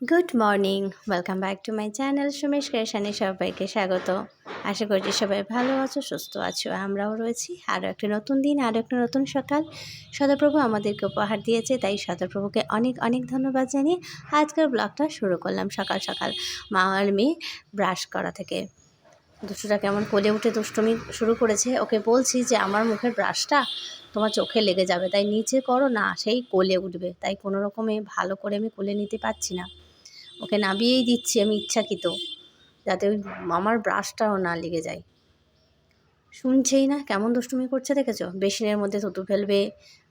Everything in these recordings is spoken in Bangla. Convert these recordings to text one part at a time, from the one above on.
Good morning welcome back to my channel Sumesh ক্রেশানে সবাইকে স্বাগত। আশা করছি সবাই ভালো আছো, সুস্থ আছো, আমরাও রয়েছি। আরও একটা নতুন দিন আরও একটা নতুন সকাল। সদাপ্রভু আমাদেরকে উপহার দিয়েছে, তাই সদাপ্রভুকে অনেক অনেক ধন্যবাদ জানিয়ে আজকের ব্লগটা শুরু করলাম সকাল সকাল। মা আর মেয়ে ব্রাশ করা থেকে। দুষ্টুটা কেমন কোলে উঠে দুষ্টুমি শুরু করেছে। ওকে বলছি যে, আমার মুখের ব্রাশটা তোমার চোখে লেগে যাবে, তাই নিচে করো না, সেই কোলে উঠবে। তাই কোনো রকমে ভালো করে আমি কোলে নিতে পারছি না। ওকে নামিয়েই দিচ্ছি আমি ইচ্ছাকৃত, যাতে ওই আমার ব্রাশটাও না লেগে যায়। শুনছেই না, কেমন দুষ্টুমি করছে দেখেছ? বেসিনের মধ্যে থুতু ফেলবে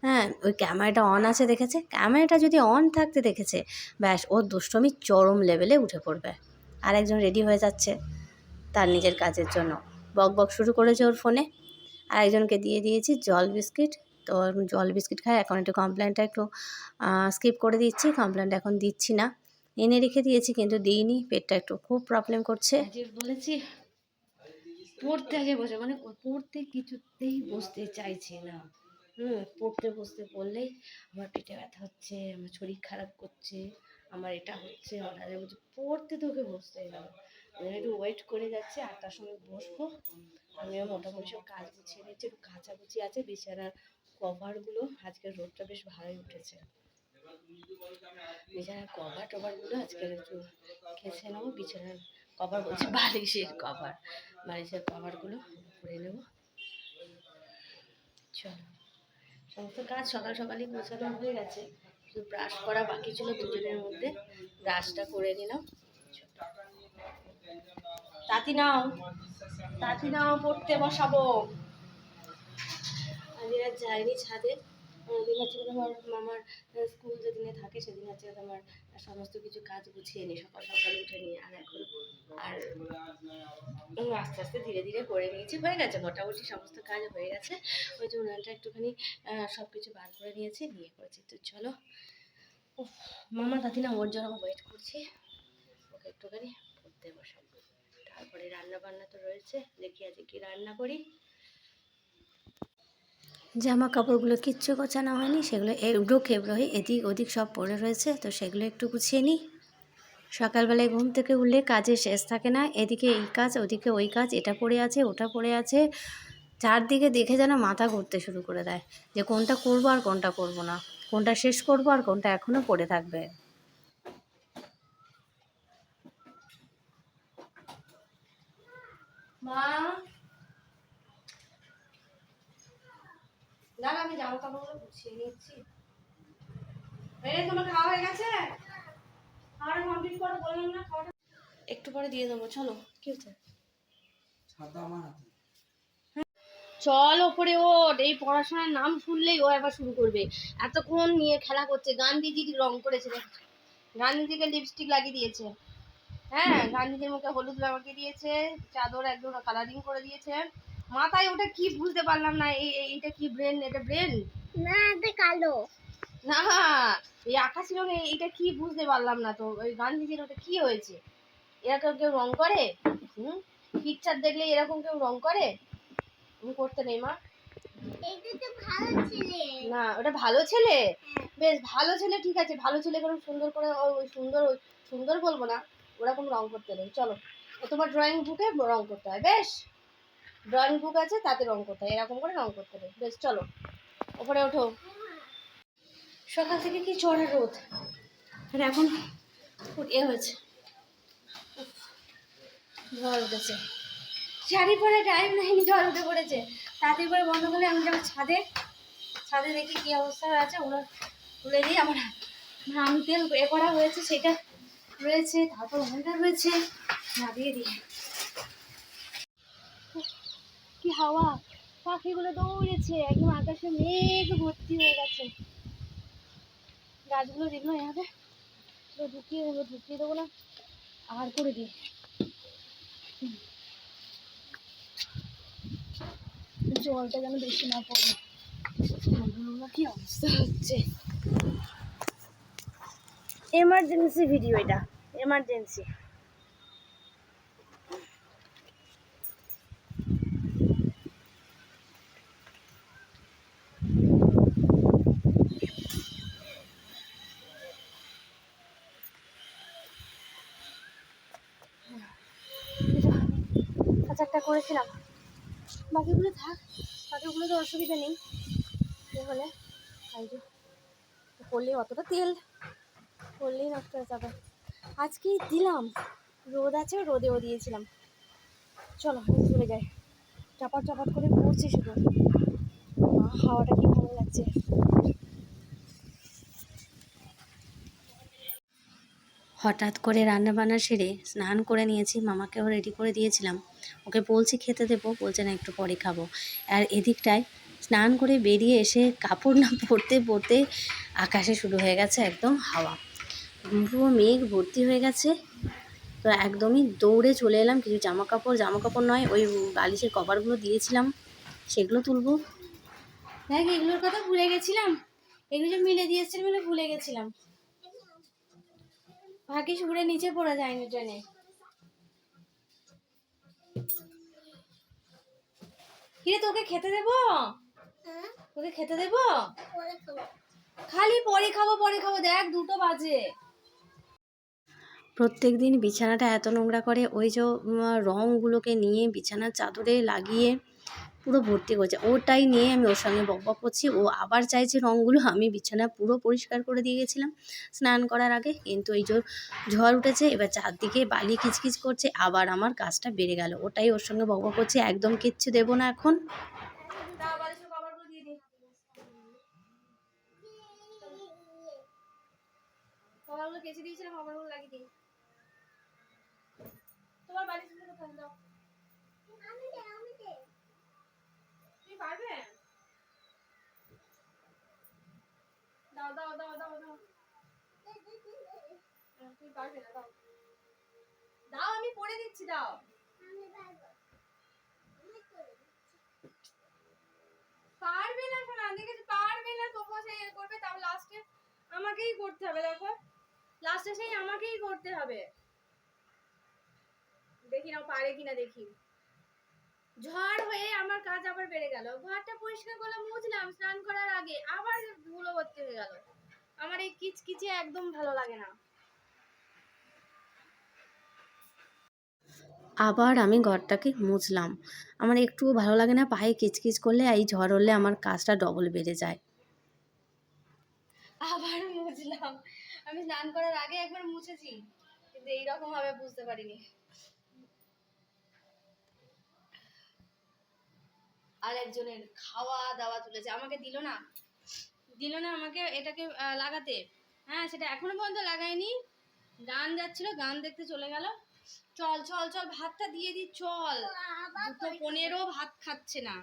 হ্যাঁ ওই ক্যামেরাটা অন আছে দেখেছে? ক্যামেরাটা যদি অন থাকতে দেখেছে, ব্যাস, ওর দুষ্টুমি চরম লেভেলে উঠে পড়বে। আর একজন রেডি হয়ে যাচ্ছে তার নিজের কাজের জন্য। বক বক শুরু করেছে ওর ফোনে আর একজনকে দিয়ে দিয়েছি, জল বিস্কিট। তো জল বিস্কিট খায় এখন একটু কমপ্লেনটা একটু স্কিপ করে দিচ্ছি। কমপ্লেনটা এখন দিচ্ছি না। এনে রেখে দিয়েছি, কিন্তু দিইনি। পেটটা একটু খুব প্রবলেম করছে। বলেছি, পড়তে আগে বসে মানে পড়তে কিছুতেই বসতে চাইছে না। হুম, পড়তে বসতে বললেই আমার পেটে ব্যথা হচ্ছে, আমার শরীর খারাপ করছে, আমার এটা হচ্ছে, আমার বলছে পড়তে তোকে বসতে যাবে একটু ওয়েট করে যাচ্ছি, আটটার সময় বসবো। আমিও মোটামুটি সব কাজ গুছিয়ে নিচ্ছি, একটু কাচাকুচি আছে, বিছানার কভারগুলো আজকের রোদটা বেশ ভালোই উঠেছে। বিছানার কভার টভারগুলো আজকের একটু খেছে নেব, বিছানার কভার বলছি, বালিশের কভার বালিশের কভারগুলো করে নেব। চলো। সমস্ত কাজ সকাল সকালই গোছানো হয়ে গেছে। শুধু ব্রাশ করা বাকি ছিল দুজনের মধ্যে। ব্রাশটা করে নিলাম। তাঁতি নাও। তাঁতি নাও, পড়তে বসাবো। আজ আর যাইনি ছাদে। দিন হচ্ছে তোমার মামার স্কুল যেদিনে থাকে, সেদিন হচ্ছে তোমার সমস্ত কিছু কাজ গুছিয়ে নিই, সকাল সকাল উঠে নিয়ে আর এখন আর আস্তে আস্তে ধীরে ধীরে করে নিয়েছি। হয়ে গেছে, মোটামুটি সমস্ত কাজ হয়ে গেছে। ওই যে উনানটা একটুখানি সব কিছু বার করে নিয়েছি নিয়ে করেছি। তো চলো। মামা দাদি না ওর জন্য ওয়েট করছি। ওকে একটুখানি পড়তে বসাবো। তারপরে রান্না বান্না তো রয়েছে। দেখি আজকে কি রান্না করি। জামা কাপড়গুলো কিচ্ছু গোছানো হয়নি, সেগুলো এবড়ো খেবড়োই, এদিক ওদিক সব পড়ে রয়েছে, তো সেগুলো একটু গুছিয়ে নিই। সকালবেলায় ঘুম থেকে উঠলে কাজের শেষ থাকে না, এদিকে এই কাজ, ওদিকে ওই কাজ, এটা পড়ে আছে, ওটা পড়ে আছে। চারদিকে দেখে যেন মাথা ঘুরতে শুরু করে দেয় যে কোনটা করব আর কোনটা করব না, কোনটা শেষ করব আর কোনটা এখনও পড়ে থাকবে। মা দাঁড়া আমি জামা কাপড়গুলো গুছিয়ে নিচ্ছি। এই তোমার খাওয়া হয়ে গেছে? খাওয়াটা কমপ্লিট করে বললাম না খাওয়াটা একটু পরে দিয়ে দেবো চলো। কি হচ্ছে? চল ওপরে ওঠ এই পড়াশোনার নাম শুনলেই ও এবার শুরু করবে। এতক্ষণ নিয়ে খেলা করছে গান্ধীজির রং করেছে গান্ধীজিকে লিপস্টিক লাগিয়ে দিয়েছে। হ্যাঁ গান্ধীজির মুখে হলুদ লাগিয়ে দিয়েছে চাদর একদম কালারিং করে দিয়েছে। মাথায় ওটা কি বুঝতে পারলাম না এই এই- এইটা কি ব্রেন এটা ব্রেন না এটা কালো। না এই আকাশি রঙে এটা কি বুঝতে পারলাম না তো ওই গান্ধীজির ওটা কি হয়েছে? এরকম কেউ রং করে? হুম? পিকচার দেখলে এরকম কেউ রং করে? তুমি করতে নেই মা। না ওটা ভালো ছেলে? বেশ ভালো ছেলে ঠিক আছে ভালো ছেলে করে সুন্দর করে ওই সুন্দর সুন্দর বলব না ওরকম রং করতে নেই চলো। তোমার ড্রয়িং বুকে রং করতে হয় বেশ? ড্রয়িং বুক আছে তাতে রং করতে হয় এরকম করে রং করতে নেই বেশ চলো ওপরে ওঠো। সকাল থেকে কি চড়া রোদ? আর এখন এ হয়েছে। ঝড় উঠেছে। শাড়ি পরে টাইম নাই ঝড় উঠে পড়েছে। তাড়াতাড়ি করে বন্ধ করলে আমি যাব ছাদে। ছাদে দেখি কি অবস্থা আছে ওগুলো তুলে দিই আমার আম তেল এ করা হয়েছে সেটা রয়েছে তারপর ওটা রয়েছে না দিয়ে। দিই উফ, কি হাওয়া, পাখিগুলো দৌড়েছে, একদম আকাশে মেঘ ভর্তি হয়ে গেছে। গাছগুলো যেগুলো এভাবে ঢুকিয়ে দেবো ঢুকিয়ে দেবো না, আর করে দিই। জলটা যেন বেশি না পড়ে। কি অবস্থা হচ্ছে? এমার্জেন্সি ভিডিও এটা এমার্জেন্সি একটা করেছিলাম। বাকিগুলো থাক বাকিগুলো তো অসুবিধা নেই। হলে? করলে অতটা তেল, করলেই নষ্ট হয়ে যাবে। আজকেই দিলাম, রোদ আছে, রোদেও দিয়েছিলাম। চলো, চলে যাই। চাপাট চাপাট করে পড়ছি শুধু। হাওয়াটা কি ভালো লাগছে? হঠাৎ করে রান্না বান্না সেরে স্নান করে নিয়েছি, মামাকেও রেডি করে দিয়েছিলাম। ওকে বলছি খেতে দেবো, বলছে না একটু পরে খাব। আর এদিকটায় স্নান করে বেরিয়ে এসে কাপড় না পরতে পরতে আকাশে শুরু হয়ে গেছে একদম হাওয়া। পুরো মেঘ ভর্তি হয়ে গেছে। তো একদমই দৌড়ে চলে এলাম, কিছু জামা কাপড় জামা কাপড় নয়, ওই বালিশের কভারগুলো দিয়েছিলাম, সেগুলো তুলবো। দেখ, এগুলোর কথা ভুলে গেছিলাম। এগুলো যে মিলে দিয়েছিল মিলে ভুলে গেছিলাম। ভাগ্যিস ঘুরে নিচে পড়ে যায়নি ট্রেনে। কিরে তোকে খেতে দেবো? তোকে খেতে দেবো? খালি পরে খাব পরে খাব দেখ দুটো বাজে। প্রত্যেক দিন বিছানাটা এত নোংরা করে ওই যে রঙগুলোকে নিয়ে বিছানার চাদরে লাগিয়ে পুরো ভর্তি করছে। ওটাই নিয়ে আমি ওর সঙ্গে বকবক করছি। ও আবার চাইছে রঙগুলো। আমি বিছানা পুরো পরিষ্কার করে দিয়ে গেছিলাম স্নান করার আগে। কিন্তু এই যে ঝড় উঠেছে। এবার চারদিকে বালি কিচকিচ করছে। আবার আমার কাজটা বেড়ে গেল। ওটাই ওর সঙ্গে বকবক করছে। একদম কিচ্ছু দেবো না এখন। কেচে দিয়েছিলাম লাগিয়ে দিই তোমার বালিশগুলো কোথায়? দাও। তুমি পারবে দাও না আমি পরে দিচ্ছি দাও পারবে না শোনা দেখেছি পারবে না করবে লাস্টে আমাকেই করতে হবে দেখো লাস্টে সেই আমাকেই করতে হবে দেখি না পারে কিনা দেখি ঝড় হয়ে আমার কাজ আবার বেড়ে গেল। ঘরটা পরিষ্কার করে মুছলাম স্নান করার আগে আবার ধুলো ভর্তি হয়ে গেল। আমার এই কিচকিচে একদম ভালো লাগে না। আবার আমি ঘরটাকে মুছলাম। আমার একটুও ভালো লাগে না পায়ে কিচকিচ করলে এই ঝড় হলে আমার কাজটা ডবল বেড়ে যায়। আবার মুছলাম। আমি স্নান করার আগে একবার মুছেছি কিন্তু এইরকম ভাবে বুঝতে পারিনি। আর একজনের খাওয়া দাওয়া তুলেছে। আমাকে দিল না। দিল না আমাকে এটাকে লাগাতে। হ্যাঁ সেটা এখনও পর্যন্ত লাগায়নি। গান যাচ্ছিল গান দেখতে চলে গেল। চল চল চল ভাতটা দিয়ে দি চল। পনেরো ভাত খাচ্ছে না।